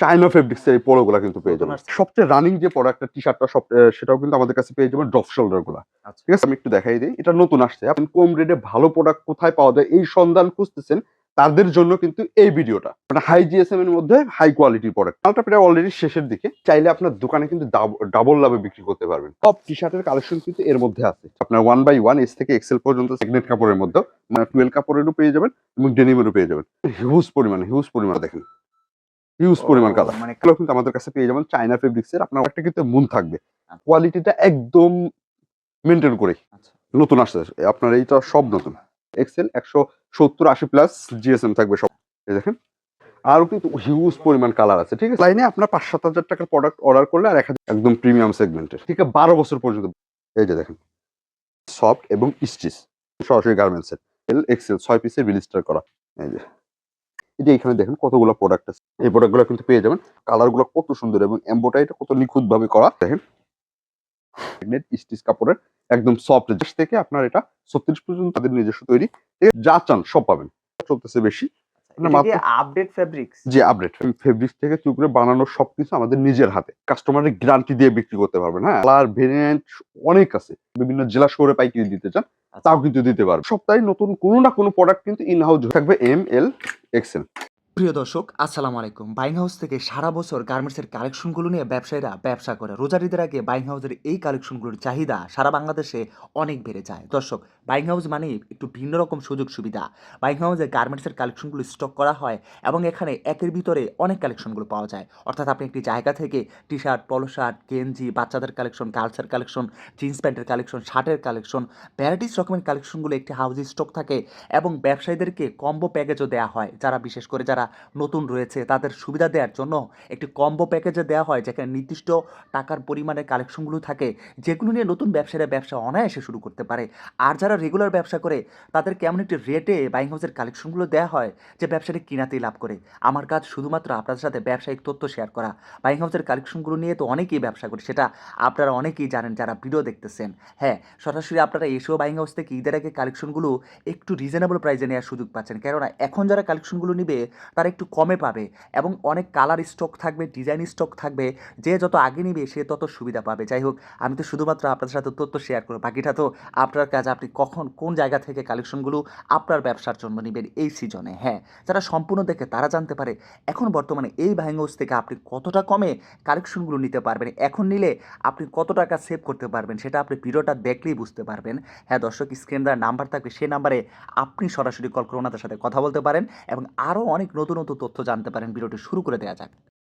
চাইনা ফেব্রিক্সের এই পোলোগুলা কিন্তু পেয়ে যাবেন। সবচেয়ে রানিং যে প্রোডাক্টটা টি শার্টটা সব সেটাও কিন্তু আমাদের কাছে পেয়ে যাবেন ড্রপ শোল্ডারগুলা। আচ্ছা। ঠিক আছে? আমি একটু দেখাই দিই। এটা নতুন আসছে। আপনি কম রেটে ভালো প্রোডাক্ট কোথায় পাওয়া যায় এই সন্ধান খুঁজতেছেন তাদের জন্য কিন্তু এই ভিডিওটা। মানে হাই জিএসএম এর মধ্যে হাই কোয়ালিটির প্রোডাক্ট মালটা প্রায় অলরেডি শেষের দিকে। চাইলে আপনার দোকানে কিন্তু ডাবল লাভে বিক্রি করতে পারবেন। সব টি শার্টের কালেকশন কিন্তু এর মধ্যে আছে। আপনার ওয়ান বাই ওয়ান এস থেকে এক্সেল পর্যন্ত সেগনেট কাপড়ের মধ্যে মানে টুয়েলভ কাপড়েরও পেয়ে যাবেন এবং ডেনিমেরও পেয়ে যাবেন। হিউজ পরিমাণে হিউজ পরিমাণ দেখেন। হিউজ পরিমাণ কালার মানে এগুলো কিন্তু আমাদের কাছে পেয়ে যাবেন চাইনা ফেব্রিক্স এর। আপনার একটা কিন্তু মুন থাকবে। আচ্ছা। কোয়ালিটিটা একদম মেনটেন করে আচ্ছা। নতুন আসছে। আপনার এইটা সব নতুন। এক্সেল একশো সত্তর আশি প্লাস জিএসএম থাকবে সব। দেখেন। আরও কিন্তু হিউজ পরিমাণ কালার আছে ঠিক আছে? লাইনে আপনার পাঁচ সাত হাজার টাকার প্রোডাক্ট অর্ডার করলে আর এক একদম প্রিমিয়াম সেগমেন্টের ঠিক আছে বারো বছর পর্যন্ত। এই যে দেখেন। সফট এবং স্টিচ সরাসরি গার্মেন্টসের এল এক্সেল ছয় পিসের রিলিস্টার করা। এই যে। যে এখানে দেখেন কতগুলো প্রোডাক্ট আছে। এই প্রোডাক্টগুলো কিন্তু পেয়ে যাবেন। কালারগুলো কত সুন্দর এবং এম্বোটাইটা কত নিখুঁতভাবে করা। দেখেন স্টিচ কাপড়ের একদম সফট থেকে আপনার এটা ছত্রিশ পর্যন্ত তাদের নিজস্ব তৈরি। যা চান সব পাবেন। চলতেছে বেশি। আপডেট ফেব্রিক্স যে আপডেট ফেব্রিক্স থেকে শুরু করে বানানো সবকিছু আমাদের নিজের হাতে। কাস্টমারের গ্যারান্টি দিয়ে বিক্রি করতে পারবেন হ্যাঁ? কালার ভেরিয়েন্ট অনেক আছে। বিভিন্ন জেলা শহরে পাইকারি দিতে চান আচ্ছা। তাও কিন্তু দিতে পারবে সপ্তাহে নতুন কোনো না কোনো প্রোডাক্ট কিন্তু ইন হাউস থাকবে এম এল এক্সেল প্রিয় দর্শক, আসসালামু আলাইকুম। বাইং হাউস থেকে সারা বছর গার্মেন্টসের কালেকশনগুলো নিয়ে ব্যবসায়ীরা ব্যবসা করে। রোজারিদের আগে বাইং হাউসের এই কালেকশনগুলোর চাহিদা সারা বাংলাদেশে অনেক বেড়ে যায়। দর্শক বাইং হাউস মানে একটু ভিন্ন রকম সুযোগ সুবিধা। বাইং হাউসে গার্মেন্টসের কালেকশনগুলো স্টক করা হয় এবং এখানে একের ভিতরে অনেক কালেকশনগুলো পাওয়া যায়। অর্থাৎ আপনি একটি জায়গা থেকে টি শার্ট পলো শার্ট গেঞ্জি, বাচ্চাদের কালেকশন গার্লসের কালেকশন জিন্স প্যান্টের কালেকশন শার্টের কালেকশন ভ্যারাইটিস রকমের কালেকশনগুলো একটি হাউসে স্টক থাকে এবং ব্যবসায়ীদেরকে কম্বো প্যাকেজও দেওয়া হয়। যারা, বিশেষ করে যারা নতুন রয়েছে। তাদের সুবিধা দেওয়ার জন্য একটি কম্বো প্যাকেজে দেওয়া হয়, যেখানে নির্দিষ্ট টাকার পরিমাণের কালেকশনগুলো থাকে, যেগুলো নিয়ে নতুন ব্যবসায়ীরা ব্যবসা অনায়াসে শুরু করতে পারে। আর যারা রেগুলার ব্যবসা করে, তাদের কেমন একটি রেটে বাইং হাউসের কালেকশনগুলো দেওয়া হয়, যে ব্যবসাটি কিনাতেই লাভ করে। আমার কাজ শুধুমাত্র আপনাদের সাথে ব্যবসায়িক তথ্য শেয়ার করা। বাইং হাউসের কালেকশনগুলো নিয়ে তো অনেকেই ব্যবসা করে, সেটা আপনারা অনেকেই জানেন যারা ভিডিও দেখতেছেন। হ্যাঁ সরাসরি আপনারা এসেও বাইং হাউস থেকে ঈদের আগে কালেকশনগুলো একটু রিজনেবল প্রাইসে নেওয়ার সুযোগ পাচ্ছেন। কেননা এখন যারা কালেকশনগুলো নিবে তারা একটু কমে পাবে এবং অনেক কালার স্টক থাকবে ডিজাইন স্টক থাকবে, যে যত আগে নিবে সে তত সুবিধা পাবে। যাই হোক, আমি তো শুধুমাত্র আপনাদের সাথে তথ্য শেয়ার করব। বাকিটা তো আপনার কাজ, আপনি কখন কোন জায়গা থেকে কালেকশনগুলো আপনার ব্যবসার জন্য নেবেন এই সিজনে হ্যাঁ যারা সম্পূর্ণ দেখে তারা জানতে পারে এখন বর্তমানে এই ভাইঙ্গোস থেকে আপনি কতটা কমে কালেকশনগুলো নিতে পারবেন। এখন নিলে আপনি কত টাকা সেভ করতে পারবেন সেটা আপনি ভিডিওটা দেখলেই বুঝতে পারবেন। হ্যাঁ দর্শক স্ক্রিন দেওয়ার নাম্বার থাকবে সেই নাম্বারে আপনি সরাসরি কল করে ওনাদের সাথে কথা বলতে পারেন এবং আরও অনেক নতুন নতুন তথ্য জানতে পারেন। ভিডিওটি শুরু করে দেওয়া যাক।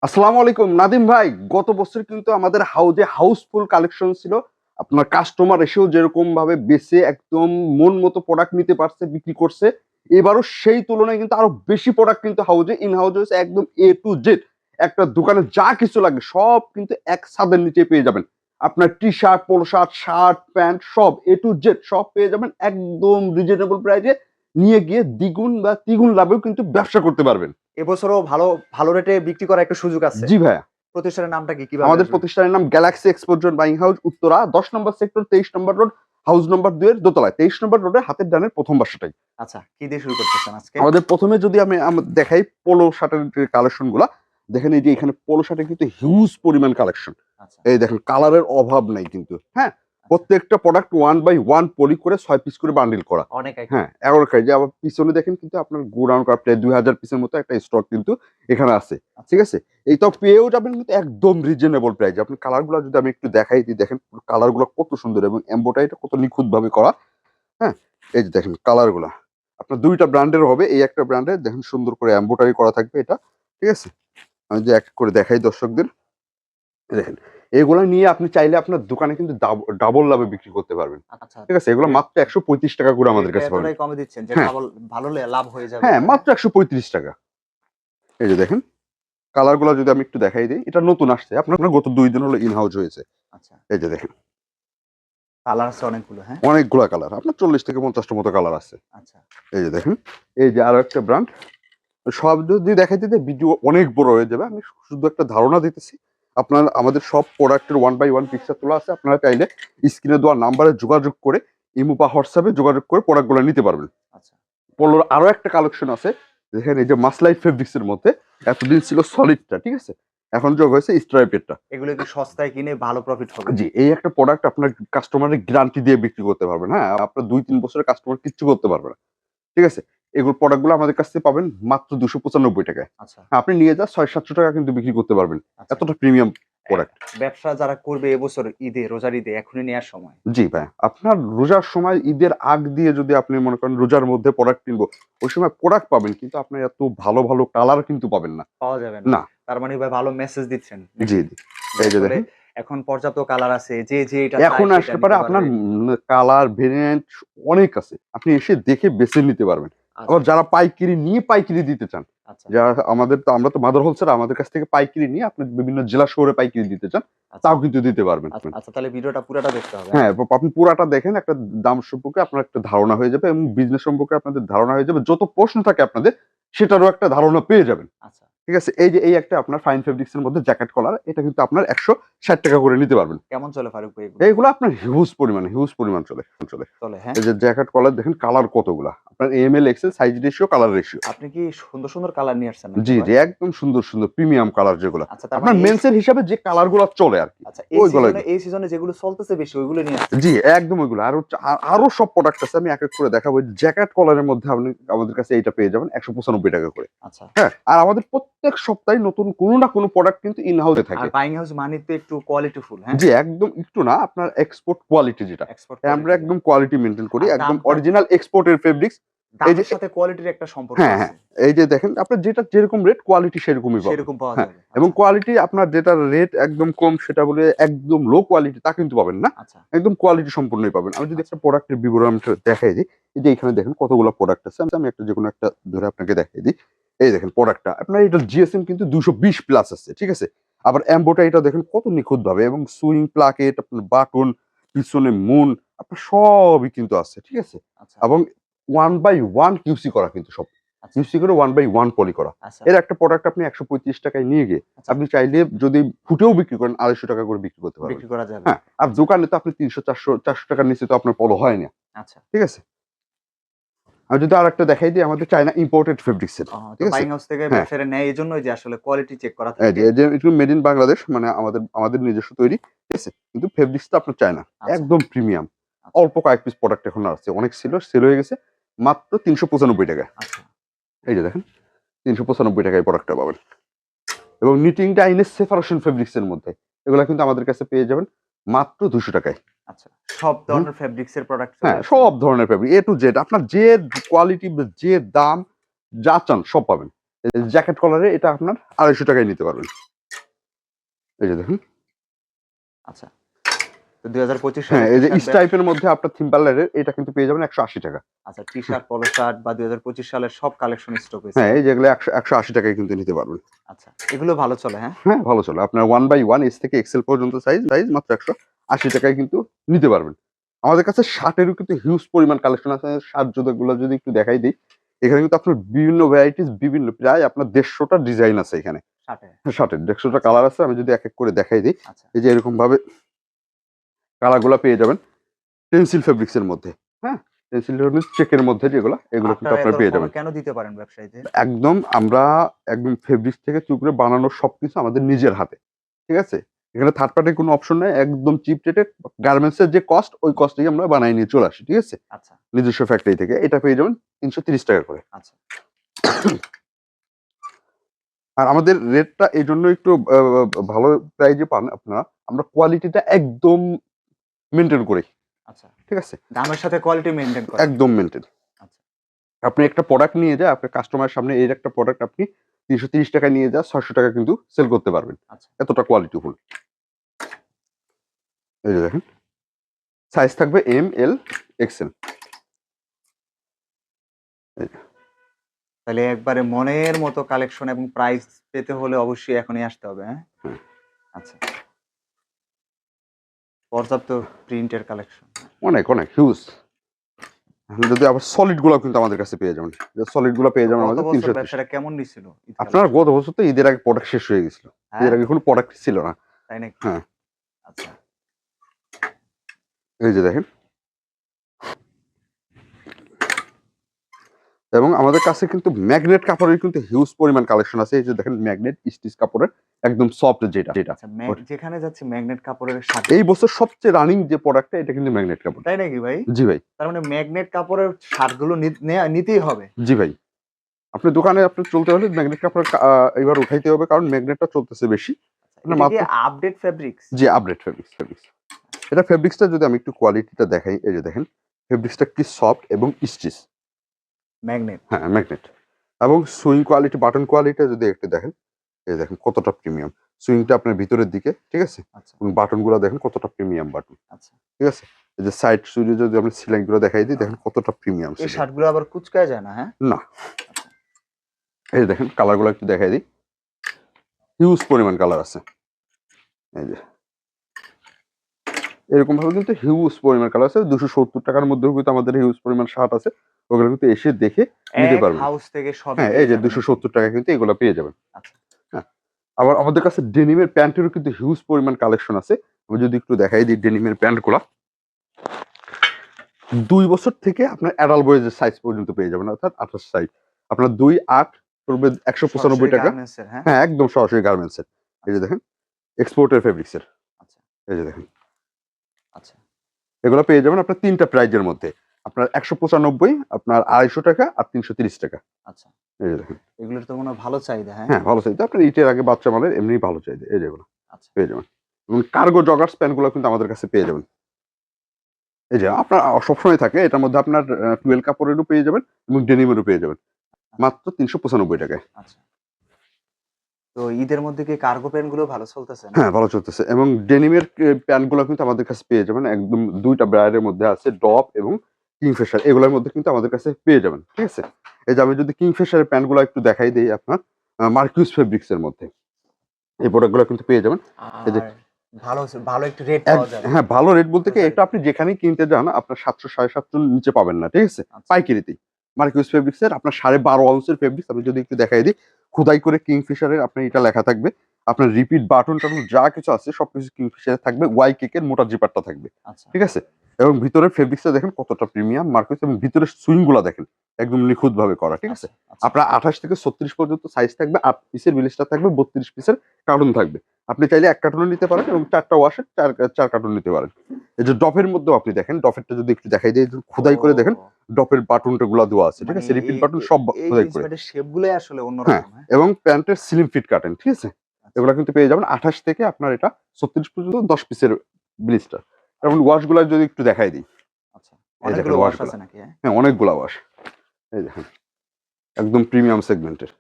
আসসালামু আলাইকুম। নাদিম ভাই, গত বছর কিন্তু আমাদের হাউজে হাউসফুল কালেকশন ছিল। আপনার কাস্টমার এসেও যেরকম ভাবে বেছে একদম মন মতো প্রোডাক্ট নিতে পারছে, বিক্রি করছে। এবারও সেই তুলনায় কিন্তু আরও বেশি প্রোডাক্ট কিন্তু হাউজে ইন হাউজে হয়েছে একদম এ টু জেড একটা দোকানে যা কিছু লাগে সব কিন্তু এক ছাদের নিচে পেয়ে যাবেন। আপনার T shirt polo shirt shirt pant সব এ টু জেড সব পেয়ে যাবেন একদম রিজনেবল প্রাইসে নিয়ে গিয়ে দ্বিগুণ বা তিগুণ লাভেও কিন্তু ব্যবসা করতে পারবেন। এবছরও ভালো ভালো রেটে বিক্রি করার একটা সুযোগ আছে। জি ভাইয়া। প্রতিষ্ঠানের নামটা কি কীভাবে আমাদের প্রতিষ্ঠানের নাম গ্যালাক্সি এক্সপোর্টজন বাইং হাউস উত্তরা দশ নম্বর সেক্টর তেইশ নম্বর রোড হাউস নম্বর দুয়ের দোতলায়। তেইশ নম্বর রোডে হাতের ডানের প্রথম বাসাটাই। আচ্ছা কি দিয়ে শুরু করতেছেন আজকে? আমাদের প্রথমে যদি আমি দেখাই পোলো শার্টের কালেকশনগুলা দেখেন এই যে এখানে পোলো শার্টের কিন্তু হিউজ পরিমাণ কালেকশন আচ্ছা। এই দেখেন কালারের অভাব নাই কিন্তু হ্যাঁ? প্রত্যেকটা product one by one poly করে ছয় পিস করে বান্ডিল করা। অনেক হ্যাঁ এগারো যে আবার পিছনে দেখেন কিন্তু আপনার গোডাউন করা প্রায় দুই হাজার পিসের মতো একটা স্টক কিন্তু এখানে আছে। ঠিক আছে? এইটাও পেয়েও যাবেন কিন্তু একদম রিজনেবল প্রাইস আপনি কালারগুলো যদি আমি একটু দেখাই দিই দেখেন কালারগুলো কত সুন্দর এবং এম্বোটাইটা কত নিখুঁত ভাবে করা। হ্যাঁ এই যে দেখেন কালারগুলা। আপনার দুইটা ব্র্যান্ডের হবে এই একটা ব্র্যান্ডের দেখেন সুন্দর করে এম্বোটারি করা থাকবে এটা। ঠিক আছে? আমি যে এক করে দেখাই দর্শকদের। দেখেন এগুলো নিয়ে আপনি চাইলে আপনার দোকানে কিন্তু ডাবল লাভে বিক্রি করতে পারবেন। আচ্ছা। ঠিক আছে এগুলো মাত্র একশো পঁয়ত্রিশ টাকা করে আমাদের কাছে পাবেন এতটাই কমে দিচ্ছেন হ্যাঁ। ভালো- লাভ হয়ে যাবে। হ্যাঁ মাত্র একশো পঁয়ত্রিশ টাকা। এই যে দেখেন কালারগুলো যদি আমি একটু দেখাই দিই এটা নতুন আসছে। আপনার আপনার গত দুই দিন হলো ইন হাউস হয়েছে। আচ্ছা। এই যে দেখেন। কালার আছে অনেকগুলো হ্যাঁ? অনেকগুলা কালার আপনার চল্লিশ থেকে পঞ্চাশটা মতো কালার আছে। আচ্ছা। এই যে দেখেন এই যে আরও একটা ব্র্যান্ড সব যদি দেখাই দিতে ভিডিও অনেক বড় হয়ে যাবে। আমি শুধু একটা ধারণা দিতেছি আপনার আমাদের সব প্রোডাক্টের ওয়ান বাই ওয়ান পিকচার তোলা আছে। আপনারা চাইলে স্ক্রিনে দেওয়া নাম্বারে যোগাযোগ করে ইমু বা হোয়াটসঅ্যাপে যোগাযোগ করে প্রোডাক্টগুলো নিতে পারবেন। আচ্ছা। পোলোর আরও একটা কালেকশন আছে যেখানে এই যে মাসলাইট ফেব্রিক্স এর মধ্যে এতদিন ছিল সলিডটা ঠিক আছে? এখন যোগ হয়েছে স্ট্রাইপেরটা এগুলো কি সস্তায় কিনে ভালো প্রফিট হবে? জি এই একটা প্রোডাক্ট আপনার কাস্টমারের গ্যারান্টি দিয়ে বিক্রি করতে পারবেন। হ্যাঁ আপনার দুই তিন বছরের কাস্টমার কিচ্ছু করতে পারবে না। ঠিক আছে? এগুলো প্রোডাক্টগুলো আমাদের কাছ থেকে পাবেন মাত্র দুশো পঁচানব্বই টাকায়। আচ্ছা। আপনি নিয়ে যা ছয় সাতশো টাকা কিন্তু বিক্রি করতে পারবেন। আচ্ছা। এতটা প্রিমিয়াম product। ব্যবসা যারা করবে এবছর ঈদে রোজার ঈদে এখনই নেওয়ার সময়। জি ভাই আপনার রোজার সময় ঈদের আগ দিয়ে যদি আপনি মনে করেন রোজার মধ্যে প্রোডাক্ট কিনবো ওই সময় প্রোডাক্ট পাবেন কিন্তু আপনি এত ভালো ভালো কালার কিন্তু পাবেন না। পাওয়া যাবে না। তার মানে ভাই ভালো মেসেজ দিচ্ছেন। জি জি। এই যে দেখেন। এখন পর্যাপ্ত কালার আছে যে যে এটা এখন আসতে পারে আপনার কালার ভেরিয়েন্ট অনেক আছে। আপনি এসে দেখে বেছে নিতে পারবেন। আবার যারা পাইকিরি নিয়ে পাইকিরি দিতে চান আচ্ছা। যারা আমাদের তো আমরা তো মাদার হোলসেল আমাদের কাছ থেকে পাইকিরি নিয়ে আপনি বিভিন্ন জেলা শহরে পাইকিরি দিতে চান আচ্ছা, তাও কিন্তু দিতে পারবেন আচ্ছা, আচ্ছা তাহলে ভিডিওটা পুরোটা দেখতে হবে। হ্যাঁ আপনি পুরাটা দেখেন একটা দাম সম্পর্কে আপনার একটা ধারণা হয়ে যাবে এবং বিজনেস সম্পর্কে আপনাদের ধারণা হয়ে যাবে যত প্রশ্ন থাকে আপনাদের সেটারও একটা ধারণা পেয়ে যাবেন। আচ্ছা। ঠিক আছে? এই যে এই একটা আপনার ফাইন ফেব্রিক্স এর মধ্যে জ্যাকেট কলার এটা কিন্তু আপনার একশো ষাট টাকা করে নিতে পারবেন। কেমন চলে ফারুক ভাই এইগুলো আপনার হিউজ পরিমাণ হিউজ পরিমাণ চলে চলে। চলে হ্যাঁ। এই যে জ্যাকেট কলার দেখেন কালার কতগুলা? আপনার M L XL size ratio colour ratio আপনি কি সুন্দর সুন্দর কালার নিয়ে আসছেন জি জি একদম সুন্দর সুন্দর প্রিমিয়াম কালার যেগুলো। আচ্ছা আপনার মানে এই- মেন্সের হিসাবে যে কালারগুলো চলে আর কি। আচ্ছা এই ওইগুলো- সিজনে এই সিজনে যেগুলো চলতেছে বেশি ওইগুলো নিয়ে আসছেন। জি একদম ওইগুলো। আর আরও সব প্রোডাক্ট আছে আমি এক এক করে দেখাবো। জ্যাকেট কলারের মধ্যে আপনি আমাদের কাছে এইটা পেয়ে যাবেন একশো পঁচানব্বই টাকা করে। আচ্ছা। হ্যাঁ আর আমাদের প্রত্যেক সপ্তাহে নতুন কোনো না কোনো প্রোডাক্ট কিন্তু ইন হাউসে আর থাকে। বাইং হাউস মানে তো একটু কোয়ালিটি ফুল হ্যাঁ? জি একদম একটু না আপনার এক্সপোর্ট কোয়ালিটি যেটা। আমরা একদম কোয়ালিটি মেনটেন করি একদম অরিজিনাল এক্সপোর্টের ফেব্রিক্স এই যে- সাথে কোয়ালিটির একটা সম্পর্ক হ্যাঁ, আছে। হ্যাঁ, এই যে দেখেন আপনার যেটা যেরকম রেট কোয়ালিটি সেরকমই পাবেন। সেরকম পাওয়া হ্যাঁ, যাবে এবং আচ্ছা, কোয়ালিটি আপনার যেটা রেট একদম কম সেটা বলে একদম লো কোয়ালিটি তা কিন্তু পাবেন না। আচ্ছা। একদম কোয়ালিটি সম্পূর্ণই পাবেন। আমি যদি একটা প্রোডাক্টের বিবরণ দেখাই দিই এই যে এখানে দেখেন কতগুলো প্রোডাক্ট আছে। আমি- আমি একটা যে কোনো একটা ধরে আপনাকে দেখাই দিই। এই দেখেন প্রোডাক্টটা আপনার এটা জিএসএম কিন্তু দুশো বিশ প্লাস আছে ঠিক আছে? আবার অ্যাম্বোটা এটা দেখেন কত নিখুঁত ভাবে এবং সুইং প্লাকেট আপনার বাটন পিছনে মুন আপনার সবই কিন্তু আছে ঠিক আছে? আচ্ছা। এবং ওয়ান বাই ওয়ান কিউসি করা কিন্তু সব। আচ্ছা। কিউসি করে ওয়ান বাই ওয়ান পলি করা। আচ্ছা। এর একটা প্রোডাক্ট আপনি একশো পঁয়ত্রিশ টাকায় নিয়ে গিয়ে আচ্ছা। আপনি চাইলে যদি ফুটেও বিক্রি করেন আড়াইশো টাকা করে বিক্রি করতে পারবেন। যাবে। হ্যাঁ আর দোকানে তো আপনি তিনশো চারশো চারশো টাকার নিচে তো আপনার পলো হয় না। আচ্ছা। ঠিক আছে? আর যদি আর একটা দেখাই দিই আমাদের চায়না ইম্পোর্টেড ফেব্রিক্স এর? বাইং হাউস থেকে হ্যাঁ। ব্যবসায়ীরা নেয় এই জন্যই যে আসলে কোয়ালিটি চেক করা থাকে। যে- একটু মেড ইন বাংলাদেশ মানে আমাদের আমাদের নিজস্ব তৈরি ঠিক আছে? কিন্তু ফেব্রিক্সটা আপনার চায়না আচ্ছা, একদম প্রিমিয়াম আচ্ছা। অল্প কয়েক পিস প্রোডাক্ট এখন আছে অনেক ছিল সেল হয়ে গেছে মাত্র তিনশো পঁচানব্বই টাকায়। আচ্ছা। এই যে দেখেন তিনশো পঁচানব্বই টাকায় প্রোডাক্টটা পাবেন। এবং নিটিংটা আইনে সেপারেশন ফেব্রিক্স এর মধ্যে এগুলো কিন্তু আমাদের কাছে পেয়ে যাবেন মাত্র দুশো টাকায়। আচ্ছা সব ধরনের ফেব্রিক্স এর প্রোডাক্ট হ্যাঁ সব ধরনের ফেব্রিক এ টু জেড আপনার যে কোয়ালিটি যে দাম যা চান সব পাবেন। জ্যাকেট কলারে এটা আপনার আড়াইশো টাকায় নিতে পারবেন। এই যে দেখুন। আচ্ছা দুই হাজার পঁচিশ হ্যাঁ এই যে স্টাইপের মধ্যে আপনার এটা কিন্তু পেয়ে যাবেন একশো আশি টাকা। আচ্ছা টি শার্ট পলো শার্ট বা দুই হাজার পঁচিশ সালের সব কালেকশন স্টক হয়েছে। হ্যাঁ এই যেগুলো একশো একশো আশি টাকায় কিন্তু নিতে পারবেন। আচ্ছা এগুলো ভালো চলে হ্যাঁ? হ্যাঁ ভালো চলে। আপনার ওয়ান বাই ওয়ান এস থেকে এক্সেল পর্যন্ত সাইজ সাইজ মাত্র একশো। আশি টাকায় কিন্তু নিতে পারবেন। আমাদের কাছে শার্টেরও কিন্তু হিউজ পরিমাণ কালেকশন আছে। শার্ট জুতোগুলো যদি একটু দেখাই দিই এখানে কিন্তু আপনার বিভিন্ন ভ্যারাইটিস বিভিন্ন প্রায় আপনার দেড়শোটা ডিজাইন আছে এখানে। শার্টের দেড়শোটা কালার আছে আমি যদি এক এক করে দেখাই দিই আচ্ছা। এই যে এরকম ভাবে কালারগুলো পেয়ে যাবেন পেন্সিল ফেব্রিক্স এর মধ্যে। হ্যাঁ পেন্সিল চেকের মধ্যে যেগুলো এগুলো কিন্তু আপনারা পেয়ে যাবেন। কেন দিতে পারেন ব্যবসায়ীদের? একদম আমরা একদম ফেব্রিক্স থেকে চুকরে বানানো সবকিছু আমাদের নিজের হাতে ঠিক আছে? এখানে থার্ড পার্টির কোনো অপশন নেই একদম চিপ রেটে গার্মেন্টস এর যে কস্ট ওই কস্টেই আমরা বানাই নিয়ে চলে আসি ঠিক আছে? আচ্ছা। নিজস্ব ফ্যাক্টরি থেকে। এটা পেয়ে যাবেন তিনশো তিরিশ টাকা করে। আচ্ছা। আর আমাদের রেটটা এই জন্য একটু ভালো প্রাইজে পান আপনারা। আমরা কোয়ালিটিটা একদম মেনটেন করি। আচ্ছা। ঠিক আছে? দামের সাথে কোয়ালিটি মেনটেন করে একদম মেনটেন আচ্ছা। আপনি একটা প্রোডাক্ট নিয়ে যায় আপনার কাস্টমারের সামনে এর একটা প্রোডাক্ট আপনি তিনশো তিরিশ টাকা নিয়ে যা ছয়শো টাকা কিন্তু সেল করতে পারবেন। আচ্ছা। এতটা কোয়ালিটিফুল এই যে দেখেন সাইজ থাকবে এম এল এক্সেল তাহলে একবারে মনের মতো কালেকশন এবং প্রাইস পেতে হলে অবশ্যই এখনই আসতে হবে হ্যাঁ? হুম। আচ্ছা। পর্যাপ্ত প্রিন্টের কালেকশন অনেক অনেক হিউজ যদি আবার সলিডগুলো কিন্তু আমাদের কাছে পেয়ে যাবেন। সলিডগুলো পেয়ে যাবেন আমাদের তিনশো ব্যবসাটা কেমন নিছিল আপনার গত বছর তো ঈদের আগে প্রোডাক্ট শেষ হয়ে গেছিল। হ্যাঁ, ঈদের আগে কোনো প্রোডাক্ট ছিল না। তাই নাকি? হ্যাঁ। আচ্ছা। এই যে দেখেন। এবং আমাদের কাছে কিন্তু ম্যাগনেট কাপড়ের কিন্তু হিউজ পরিমাণ কালেকশন আছে। এই যে দেখেন ম্যাগনেট স্টিচ কাপড়ের একদম সফট যেটা। যেটা আচ্ছা যেখানে যাচ্ছে ম্যাগনেট কাপড়ের শার্ট। এই বছর সবচেয়ে রানিং যে প্রোডাক্টটা এটা কিন্তু ম্যাগনেট কাপড়। তাই নাকি ভাই? জি ভাই। তার মানে ম্যাগনেট কাপড়ের শার্টগুলো নিতেই হবে। জি ভাই। আপনি দোকানে আপনি চলতে হলে ম্যাগনেট কাপড় এবার উঠাইতে হবে কারণ ম্যাগনেটটা চলতেছে বেশি। না, এটা মাত্র- আপডেট ফেব্রিক্স জি আপডেট ফেব্রিক্স ফেব্রিক্স এটা ফেব্রিক্সটা যদি আমি একটু কোয়ালিটিটা দেখাই এই যে দেখেন ফেব্রিক্সটা কি সফট এবং স্টিচ ম্যাগনেট হ্যাঁ ম্যাগনেট এবং সুইং কোয়ালিটি বাটন কোয়ালিটি যদি একটু দেখেন এই দেখেন কতটা প্রিমিয়াম সুইংটা আপনার ভিতরের দিকে ঠিক আছে? আচ্ছা। এবং বাটনগুলো দেখেন কতটা প্রিমিয়াম বাটন আচ্ছা। ঠিক আছে? এই যে সাইড সুইডে যদি আমরা সিলেক্টগুলো দেখাই দিই দেখেন কতটা প্রিমিয়াম এই শার্টগুলো আবার কুচকায় যায় না হ্যাঁ? না। এই যে দেখেন কালারগুলো একটু দেখাই দিই। হিউজ পরিমাণ কালার আছে। এই যে। এরকম ভাবে কিন্তু হিউজ পরিমাণ কালার আছে। দুশো সত্তর টাকার মধ্যেও কিন্তু আমাদের হিউজ পরিমাণ শার্ট আছে। ওগুলো কিন্তু এসে দেখে নিতে পারবেন। হাউস থেকে সব হ্যাঁ এই যে দুশো সত্তর টাকা কিন্তু এগুলো পেয়ে যাবেন। আচ্ছা। হ্যাঁ আবার আমাদের কাছে ডেনিমের প্যান্টেরও কিন্তু হিউজ পরিমাণ কালেকশন আছে। আমি যদি একটু দেখাই দিই ডেনিমের প্যান্টগুলো। দুই বছর থেকে আপনার অ্যাডাল বয়েজের সাইজ পর্যন্ত পেয়ে যাবেন অর্থাৎ আঠাশ সাইজ আপনার দুই আট করবে একশো পঁচানব্বই টাকা। হ্যাঁ? হ্যাঁ একদম সরাসরি গার্মেন্টসের এই যে দেখেন এক্সপোর্টের ফেব্রিক্সের আচ্ছা। এই যে দেখেন। আচ্ছা। এগুলো পেয়ে যাবেন আপনার তিনটা প্রাইজের মধ্যে। আপনার একশো পঁচানব্বই আপনার আড়াইশো টাকা আর তিনশো তিরিশ টাকা। আচ্ছা। এই দেখেন। এগুলোর তো মনে ভালো চাহিদা হ্যাঁ? হ্যাঁ ভালো চাইতে আপনার ইটের আগে বাচ্চা মালের এমনি ভালো চাইতে এই যেগুলো আচ্ছা। পেয়ে যাবেন। এবং কার্গো জগার্স প্যান্টগুলো কিন্তু আমাদের কাছে পেয়ে যাবেন। এই যে আপনার সবসময় থাকে। এটার মধ্যে আপনার টুয়েলভ কাপড়েরও পেয়ে যাবেন এবং ডেনিমেরও পেয়ে যাবেন। মাত্র তিনশো পঁচানব্বই টাকায়। আচ্ছা। তো ঈদের মধ্যে কি কার্গো প্যান্টগুলো ভালো চলতেছে না? হ্যাঁ ভালো চলতেছে। এবং ডেনিমের প্যান্টগুলো কিন্তু আমাদের কাছে পেয়ে যাবেন। একদম দুইটা ব্র্যান্ডের মধ্যে আছে ডপ এবং কিংফিশার এগুলোর মধ্যে কিন্তু আমাদের কাছে পেয়ে যাবেন ঠিক আছে? এই যে আমি যদি কিংফিশারের প্যান্টগুলো একটু দেখাই দিই আপনার মার্কিউস ফেব্রিক্স এর মধ্যে। এই প্রোডাক্টগুলো কিন্তু পেয়ে যাবেন। এই যে- আর ভালো ভালো একটু রেট এক- পাওয়া যাবে। হ্যাঁ ভালো রেট বলতে কি এটা আপনি যেখানেই কিনতে যান আপনার সাতশো সাড়ে সাতশোর নিচে পাবেন না ঠিক আছে? আচ্ছা। পাইকারিতেই। মার্কিউস ফেব্রিক্স এর আপনার সাড়ে বারো আউন্সের ফেব্রিক্স আমি যদি একটু দেখাই দিই খোদাই করে কিংফিশারের আপনার এটা লেখা থাকবে। আপনার রিপিট বাটন টাটন যা কিছু আছে সবকিছু কিংফিশারে থাকবে ওয়াই কেকের মোটা জিপারটা থাকবে। আচ্ছা। ঠিক আছে? এবং ভিতরের ফেব্রিক্সটা দেখেন কতটা প্রিমিয়াম মার্কিউস এবং ভিতরের সুইংগুলা দেখেন। একদম নিখুঁত ভাবে করা ঠিক আছে? আচ্ছা, আপনার আঠাশ থেকে ছত্রিশ পর্যন্ত সাইজ থাকবে আট পিসের বিলিশটা থাকবে বত্রিশ পিসের কার্টুন থাকবে। আপনি চাইলে এক কার্টুনও নিতে পারেন এবং চারটা ওয়াশের চার চার কার্টুন নিতে পারেন। এই যে ডফের মধ্যেও আপনি দেখেন ডফেরটা যদি একটু দেখাই দিই খোদাই করে দেখেন ডপের বাটনটা গুলা দেওয়া আছে ঠিক আছে? মানে রিপিট বাটন সব খোদাই করে। শেপগুলোই আসলে অন্যরকম হ্যাঁ। হ্যাঁ? এবং প্যান্টের স্লিম ফিট কাটেন ঠিক আছে? এগুলো কিন্তু পেয়ে যাবেন আঠাশ থেকে আপনার এটা ছত্রিশ পর্যন্ত দশ পিসের ব্লিস্টার এবং ওয়াশগুলা যদি একটু দেখাই দিই। আচ্ছা এই অনেকগুলো ওয়াশ আছে নাকি হ্যাঁ? হ্যাঁ অনেকগুলা ওয়াশ এই দেখেন একদম প্রিমিয়াম সেগমেন্টের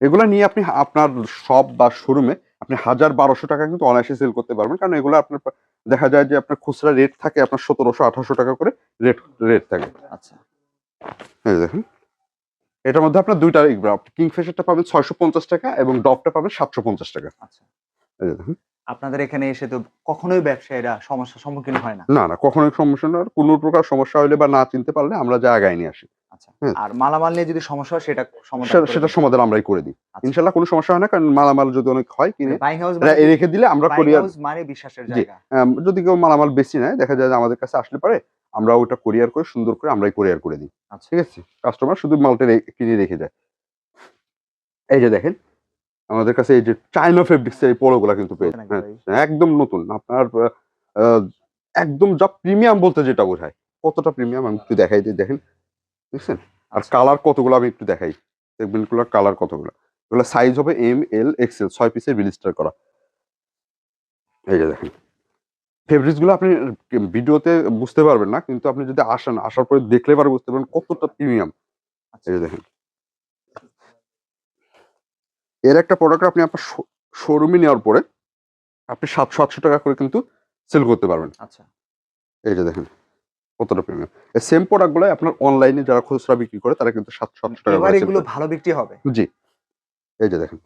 এগুলা নিয়ে আপনি আপনার শপ বা শোরুমে আপনি হাজার বারোশো টাকা কিন্তু অনায়াসে সেল করতে পারবেন। কারণ এগুলো আপনার দেখা যায় যে আপনার খুচরা রেট থাকে আপনার সতেরোশো আঠারোশো টাকা করে রেট রেট থাকে। আচ্ছা। এই দেখেন এটার মধ্যে আপনার দুইটা কিংফিশারটা পাবেন ছয়শো পঞ্চাশ টাকা এবং ডপটা পাবেন সাতশো পঞ্চাশ টাকা। আচ্ছা। এই দেখেন। আপনাদের এখানে এসে তো কখনোই ব্যবসায়ীরা সমস্যার সম্মুখীন হয় না না না কখনোই সমস্যা না কোনো প্রকার সমস্যা হলে বা না চিনতে পারলে আমরা যা আগায় নিয়ে আসি আচ্ছা হ্যাঁ। আর মালামাল নিয়ে যদি সমস্যা হয় সেটা সমাধান সেটা। সমাধান আমরাই করে দিই আচ্ছা। ইনশাল্লাহ কোনো সমস্যা হয় না কারণ মালামাল যদি অনেক হয় কিনে বাইং হাউস রেখে দিলে আমরা কোরিয়ার মানে বিশ্বাসের। জায়গা যদি কেউ মালামাল বেশি নেয় দেখা যায় যে আমাদের কাছে আসলে পারে আমরা ওটা কোরিয়ার করে সুন্দর করে আমরাই কোরিয়ার করে দিই আচ্ছা। ঠিক আছে কাস্টমার শুধু মালটা কিনে রেখে যায় এই যে দেখেন আমাদের কাছে এই যে চাইনা ফেব্রিক্স এই পোলোগুলো কিন্তু পেয়ে হ্যাঁ, একদম নতুন। আপনার একদম যা প্রিমিয়াম বলতে যেটা বোঝায়। কতটা প্রিমিয়াম আমি একটু দেখাই দিই দেখেন। বুঝছেন আর আচ্ছা। কালার কতগুলো আমি একটু দেখাই। সেগমেন্টগুলোর কালার কতগুলো? এগুলো সাইজ হবে এম এল এক্সেল ছয় পিসের বিলিস্টার করা। এই যে দেখেন। ফেব্রিক্সগুলো আপনি ভিডিওতে বুঝতে পারবেন না কিন্তু আপনি যদি আসেন আসার পরে দেখলে পারে বুঝতে পারবেন কতটা প্রিমিয়াম আচ্ছা। এই যে দেখেন। এর একটা প্রোডাক্ট আপনি আপনার শোরুমে নেওয়ার পরে আপনি সাতশো আটশো টাকা করে কিন্তু সেল করতে পারবেন। আচ্ছা। এই যে দেখেন কতটা প্রিমিয়াম এই সেম প্রোডাক্টগুলো আপনার অনলাইনে যারা খুচরা বিক্রি করে তারা কিন্তু সাতশো আটশো টাকা এবার এগুলো ভালো বিক্রি হবে। জি। এই যে দেখেন।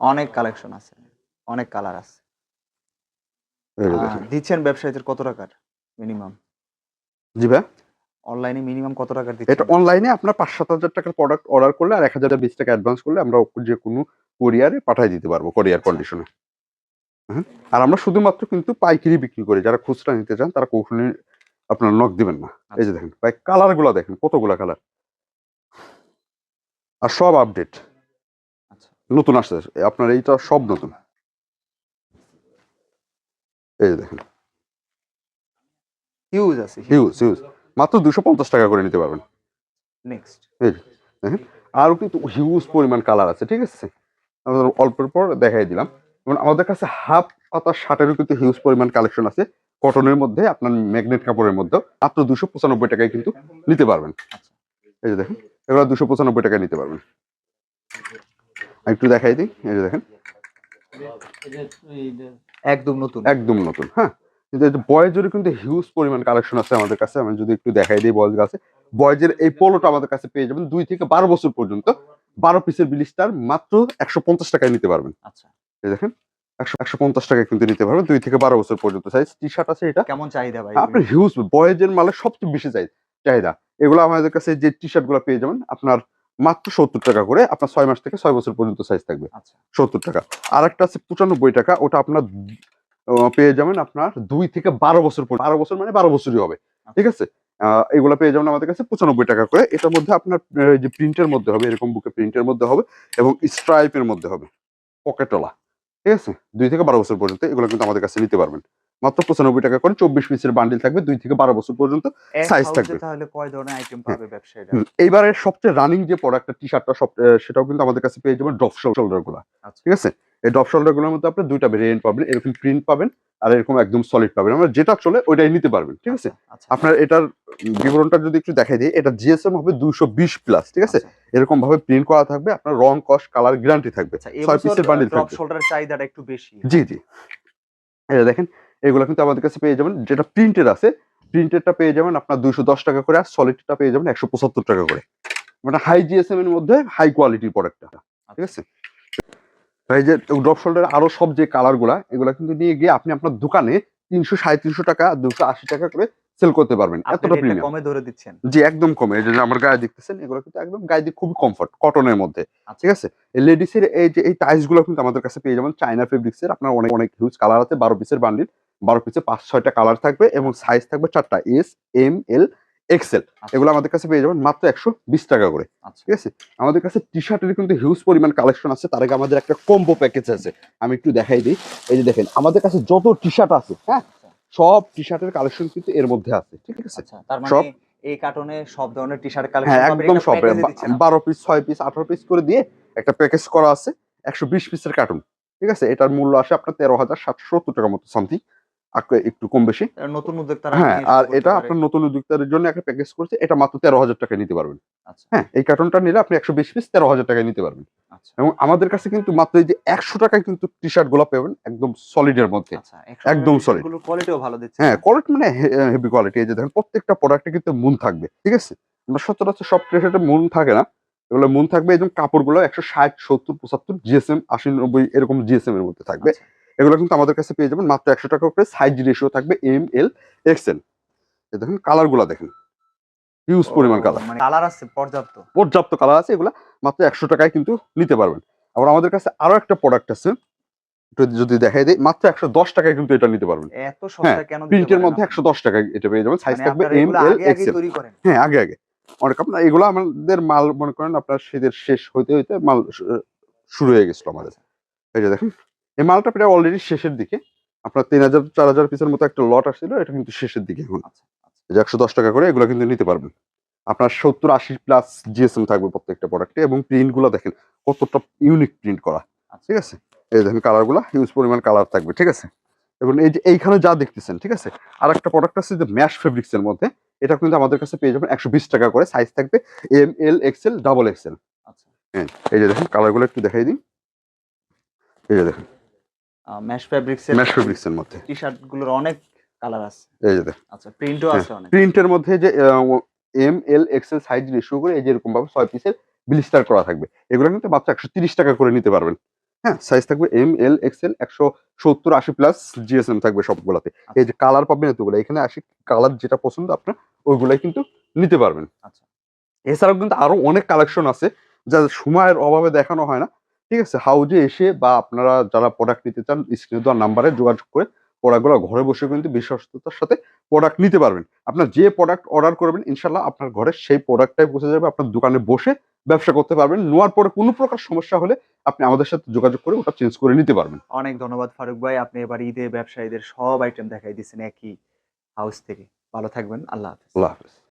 অনেক কালেকশন আছে অনেক কালার আছে। দিচ্ছেন ব্যবসায়ীদের কত টাকার মিনিমাম জি ভাই? অনলাইনে মিনিমাম কত টাকার এটা অনলাইনে আপনার পাঁচ সাত হাজার টাকার প্রোডাক্ট অর্ডার করলে আর এক হাজার বিশ টাকা অ্যাডভান্স করলে আমরা যে কোনো কোরিয়ারে পাঠিয়ে দিতে পারব কোরিয়ার আচ্ছা। কন্ডিশনে আর আমরা শুধুমাত্র কিন্তু পাইকারি বিক্রি করি। যারা খুচরা নিতে চান তারা কখনোই আপনারা নক দিবেন না। এই যে দেখেন ভাই কালারগুলা দেখেন কতগুলা কালার আর সব আপডেট আচ্ছা। নতুন আসছে। আপনার এইটা সব নতুন। এই যে দেখেন। হিউজ আছে হিউজ হিউজ মাত্র দুশো পঞ্চাশ টাকা করে নিতে পারবেন। নেক্সট আরও কিন্তু হিউজ পরিমাণ কালার আছে ঠিক আছে? অল্পের পর দেখাই দিলাম। এবং আমাদের কাছে হাফ পাতা শার্টেরও কিন্তু হিউজ পরিমাণ কালেকশন আছে। কটনের মধ্যে আপনার ম্যাগনেট কাপড়ের মধ্যে মাত্র দুশো পঁচানব্বই টাকায় কিন্তু নিতে পারবেন। এই যে দেখেন এগুলো দুশো পঁচানব্বই টাকায় নিতে পারবেন। একটু দেখাই দিই এই যে দেখেন। একদম নতুন। একদম নতুন হ্যাঁ। কিন্তু বয়েজের কিন্তু হিউজ পরিমাণ কালেকশন আছে আমাদের কাছে। আমি যদি একটু দেখাই দিই বয়েজ কাছে বয়েজের এই পোলোটা আমাদের কাছে পেয়ে যাবেন দুই থেকে বারো বছর পর্যন্ত। বারো পিসের বিলিস্টার মাত্র একশো পঞ্চাশ টাকায় নিতে পারবেন। আচ্ছা। এই দেখেন একশো একশো পঞ্চাশ টাকায় কিন্তু নিতে পারবেন দুই থেকে বারো বছর পর্যন্ত। সাইজ টি শার্ট আছে এটা। কেমন চাহিদা ভাই আপনার হিউজ বয়েজের সবচেয়ে বেশি চাই চাহিদা। এগুলো আমাদের কাছে যে টি শার্টগুলো পেয়ে যাবেন আপনার মাত্র সত্তর টাকা করে আপনার ছয় মাস থেকে ছয় বছর পর্যন্ত সাইজ থাকবে। আচ্ছা। সত্তর টাকা। আর একটা আছে পঁচানব্বই টাকা। ওটা আপনার পেয়ে যাবেন আপনার দুই থেকে বারো বছর বারো বছর মানে বারো বছরই হবে। ঠিক আছে? আহ, এগুলো পেয়ে যাবেন আমাদের কাছে পঁচানব্বই টাকা করে। এটার মধ্যে আপনার যে প্রিন্টের মধ্যে হবে এরকম বুকে প্রিন্টের মধ্যে হবে এবং স্ট্রাইপের মধ্যে হবে। পকেটওয়ালা ঠিক আছে? দুই থেকে বারো বছর পর্যন্ত এগুলো কিন্তু আমাদের কাছে নিতে পারবেন। মাত্র পঁচানব্বই টাকা করে চব্বিশ পিসের বান্ডিল থাকবে দুই থেকে বারো বছর পর্যন্ত এ থাকবে। তাহলে কয় ধরনের আইটেম পাবে ব্যবসায়ীরা? হুম, এইবারের সবচেয়ে রানিং যে প্রোডাক্টটা টি শার্টটা সব সেটাও কিন্তু আমাদের কাছে পেয়ে যাবেন ড্রপ শোল্ডারগুলো। আচ্ছা। ঠিক আছে? এই ড্রপ শোল্ডারগুলোর মধ্যে আপনি দুইটা ভেরিয়েন্ট পাবেন এরকম প্রিন্ট পাবেন আর এরকম একদম সলিড পাবেন। আমরা যেটা চলে ওইটাই নিতে পারবেন ঠিক আছে? আচ্ছা, আচ্ছা। আপনার এটার বিবরণটা যদি একটু দেখাই দিই এটা জিএসএম হবে দুইশো বিশ প্লাস ঠিক আছে? এরকম ভাবে প্রিন্ট করা থাকবে আপনার রং কস্ট কালার গ্যারান্টি থাকবে। ছয় পিসের বান্ডিল থাকবে। শোল্ডারের চাহিদাটা একটু বেশি। জি জি। এটা দেখেন এগুলো কিন্তু আমাদের কাছে পেয়ে যাবেন। যেটা প্রিন্টেড আছে প্রিন্টেডটা পেয়ে যাবেন আপনার দুইশো দশ টাকা করে আর সলিডটা পেয়ে যাবেন একশো পঁচাত্তর টাকা করে। মানে হাই জিএসএম এর মধ্যে হাই কোয়ালিটির প্রোডাক্টটা ঠিক আছে? এই যে ড্রপ শোল্ডার আরও সব যে কালারগুলা এগুলা কিন্তু নিয়ে গিয়ে আপনি আপনার দোকানে তিনশো সাড়ে তিনশো টাকা দুশো আশি টাকা করে সেল করতে পারবেন। এতটা প্রিমিয়াম কমে ধরে দিচ্ছেন। জি একদম কমে। এই যে আমার গায়ে দেখতেছেন এগুলো কিন্তু একদম গায়ে দিয়ে খুবই কমফর্ট কটনের মধ্যে। আচ্ছা। ঠিক আছে? লেডিস এর এই যে এই টাইলসগুলো কিন্তু আমাদের কাছে পেয়ে যাবেন। চাইনা ফেব্রিক্স এর আপনার অনেক অনেক হিউজ কালার আছে বারো পিসের বান্ডিল বারো পিসে পাঁচ ছয়টা কালার থাকবে এবং সাইজ থাকবে চারটা এস এম এল এক্সেল আচ্ছা। এগুলো আমাদের কাছে পেয়ে যাবেন মাত্র একশো বিশ টাকা করে আচ্ছা। ঠিক আছে? আমাদের কাছে টি শার্টের কিন্তু হিউজ পরিমাণ কালেকশন আছে তার আগে আমাদের একটা কম্বো প্যাকেজ আছে আমি একটু দেখাই দিই। এই যে দেখেন আমাদের কাছে যত টি শার্ট আছে হ্যাঁ? সব টি শার্টের কালেকশন কিন্তু এর মধ্যে আছে ঠিক আছে? আচ্ছা সব- মানে এই কার্টনে সব ধরনের টি শার্ট হ্যাঁ কালেকশন একদম সব। বারো পিস ছয় পিস আঠারো পিস করে দিয়ে একটা প্যাকেজ করা আছে একশো বিশ পিসের কার্টুন ঠিক আছে? এটার মূল্য আসে আপনার তেরো হাজার সাতশো সত্তর টাকার মতো সামথিং একটু কম বেশি। নতুন উদ্যোক্তারা হ্যাঁ আর এটা আপনার নতুন উদ্যোক্তাদের জন্য একটা প্যাকেজ করছে এটা মাত্র তেরো হাজার টাকায় নিতে পারবেন। আচ্ছা। হ্যাঁ এই কার্টনটা নিলে আপনি একশো বিশ পিস তেরো হাজার টাকায় নিতে পারবেন। আচ্ছা। এবং আমাদের কাছে কিন্তু মাত্র এই যে একশো টাকায় কিন্তু টি শার্টগুলো পাবেন একদম সলিডের মধ্যে। আচ্ছা একদম সলিড কোয়ালিটিও ভালো দিচ্ছে। হ্যাঁ কোয়ালিটি মানে হেভি কোয়ালিটি এই যে দেখেন প্রত্যেকটা প্রোডাক্টে কিন্তু মুন থাকবে ঠিক আছে? আমরা সচরাচর সব টি শার্টে মুন থাকে না এগুলো মুন থাকবে এবং কাপড়গুলো একশো ষাট সত্তর পঁচাত্তর জিএসএম আশি নব্বই এরকম জিএসএম এর মধ্যে থাকবে। এগুলো কিন্তু আমাদের কাছে পেয়ে যাবেন মাত্র একশো টাকা করে সাইজ রেশিও থাকবে এম এল এক্সেল দেখেন কালারগুলা দেখেন। হিউজ পরিমাণ কালার মানে কালার আছে পর্যাপ্ত। পর্যাপ্ত কালার আছে এগুলা মাত্র একশো টাকায় কিন্তু নিতে পারবেন। আবার আমাদের কাছে আরও একটা প্রোডাক্ট আছে যদি দেখাই দিই মাত্র একশো দশ টাকায় কিন্তু এটা নিতে পারবেন। এত সস্তা কেন প্রিন্টের মধ্যে একশো দশ টাকায় এটা পেয়ে যাবেন সাইজ মানে থাকবে এম এল এক্সেল হ্যাঁ আগে আগে। অনেক আপনার এগুলো আমাদের মাল মনে করেন আপনার শীতের শেষ হইতে হইতে মাল শুরু হয়ে গেছিল আমাদের। এই যে দেখেন এই মালটা প্রায় অলরেডি শেষের দিকে। আপনার তিন হাজার চার হাজার পিসের মতো একটা লট আসছিল এটা কিন্তু শেষের দিকে এখন। আচ্ছা, আচ্ছা। যে একশো দশ টাকা করে এগুলো কিন্তু নিতে পারবেন। আপনার সত্তর আশি প্লাস জিএসএম থাকবে প্রত্যেকটা প্রোডাক্টে এবং প্রিন্টগুলো দেখেন কতটা ইউনিক প্রিন্ট করা। আচ্ছা। ঠিক আছে? এই দেখেন কালারগুলা হিউজ পরিমাণ কালার থাকবে ঠিক আছে? এবং এই যে এইখানে যা দেখতেছেন ঠিক আছে? আর একটা প্রোডাক্ট আছে যে ম্যাশ ফেব্রিক্স এর মধ্যে এটা কিন্তু আমাদের কাছে পেয়ে যাবেন একশো বিশ টাকা করে সাইজ থাকবে M L XL double XL আচ্ছা। হ্যাঁ এই যে দেখেন কালারগুলো একটু দেখাই দিই। এই যে দেখেন। ম্যাশ ম্যাশ এর মধ্যে। টি শার্টগুলোর অনেক কালার আছে। এই যে আচ্ছা প্রিন্টও হ্যাঁ, আছে অনেক। প্রিন্টের মধ্যে যে M L XL size ratio করে এই যে এরকম ভাবে ছয় পিসের ব্লিস্টার করা থাকবে। এগুলো কিন্তু মাত্র একশো তিরিশ টাকা করে নিতে পারবেন। হ্যাঁ সাইজ থাকবে এম এল এক্সেল একশো সত্তর আশি প্লাস জিএসএম থাকবে সবগুলাতে। এই যে কালার পাবেন এতগুলো। এখানে আসি কালার যেটা পছন্দ আপনার ওইগুলাই কিন্তু নিতে পারবেন। আচ্ছা। এছাড়াও কিন্তু আরও অনেক কালেকশন আছে যা সময়ের অভাবে দেখানো হয় না। ঠিক আছে? হাউজে এসে বা আপনারা যারা প্রোডাক্ট নিতে চান স্ক্রিনে দেওয়ার নাম্বারে যোগাযোগ করে প্রোডাক্টগুলো ঘরে বসে কিন্তু বিশ্বস্ততার সাথে প্রোডাক্ট নিতে পারবেন। আপনার যে প্রোডাক্ট অর্ডার করবেন ইনশাল্লাহ আপনার ঘরে সেই প্রোডাক্টটাই পৌঁছে যাবে আপনার দোকানে বসে ব্যবসা করতে পারবেন। নেওয়ার পরে কোনো প্রকার সমস্যা হলে আপনি আমাদের সাথে যোগাযোগ করে ওটা চেঞ্জ করে নিতে পারবেন। অনেক ধন্যবাদ ফারুক ভাই। আপনি এবার ঈদে ব্যবসায়ীদের সব আইটেম দেখাই দিচ্ছেন একই হাউস থেকে। ভালো থাকবেন। আল্লাহ হাফেজ। আল্লাহ হাফেজ।